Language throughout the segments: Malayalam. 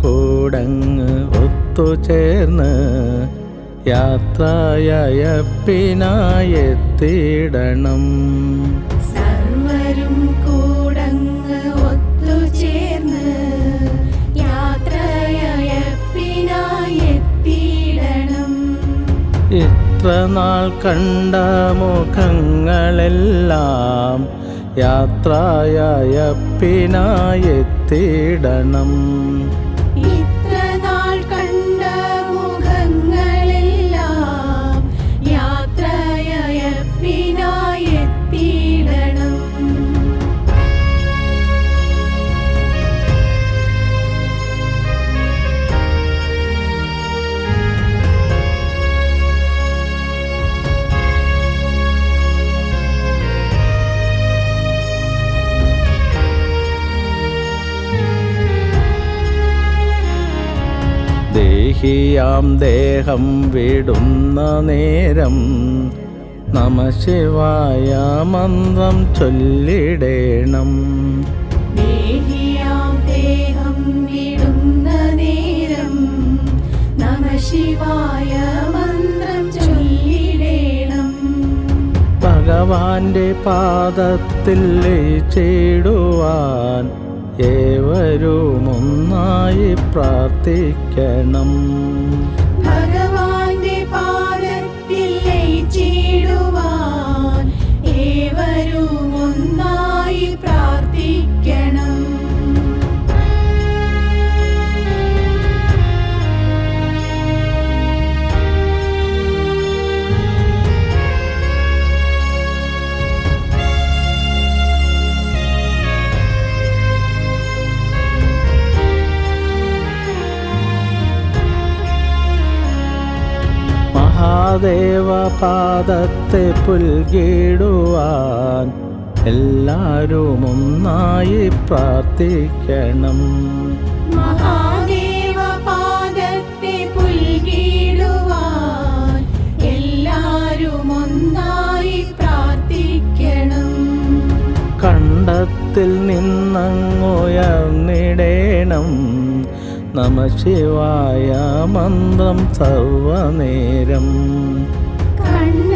കൂടങ്ങ് ഒത്തുചേർന്ന് സർവരും കൂടങ്ങ് ഒത്തുചേർന്ന് യാത്രയപ്പിനായി എത്തിയിടണം. ഇത്ര നാൾ കണ്ട മുഖങ്ങളെല്ലാം യാത്രയായ പിനായെത്തിടണം യാം ദേഹം വിടുന്ന നേരം. നമശിവായ ശിവായ മന്ത്രം ചൊല്ലിടേണം. ഭഗവാന്റെ പാദത്തിൽ ചേടുവാൻ ഏവരുമൊന്നാ പ്രാർത്ഥിക്കണം. മഹാദേവ പാദത്തെ പുൽകിടുവാൻ എല്ലാവരും ഒന്നായി പ്രാർത്ഥിക്കണം. മഹാദേവപാദത്തെ പുൽകിടുവാൻ എല്ലാരും ഒന്നായി പ്രാർത്ഥിക്കണം. കണ്ടത്തിൽ നിന്നങ്ങുയർന്നിടേണം നമ ശിവായ മന്ത്രം സർവനേരം കണ്ണത്തിൽ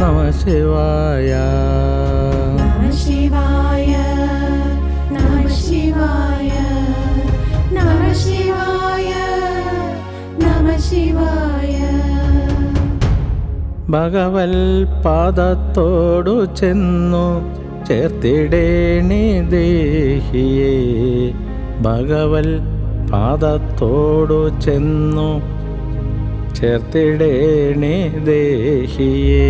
നമ ശിവായ നമ ശിവായ നമ ശിവായ നമ ശിവായ നമ ശിവായ ഭഗവൽ പാദത്തോടു ചെന്നു ചേർത്തിടേണി ദേഹിയേ. ഭഗവൽ പാദത്തോടു ചെന്നു ചേർത്തിടേണി ദേഹിയേ.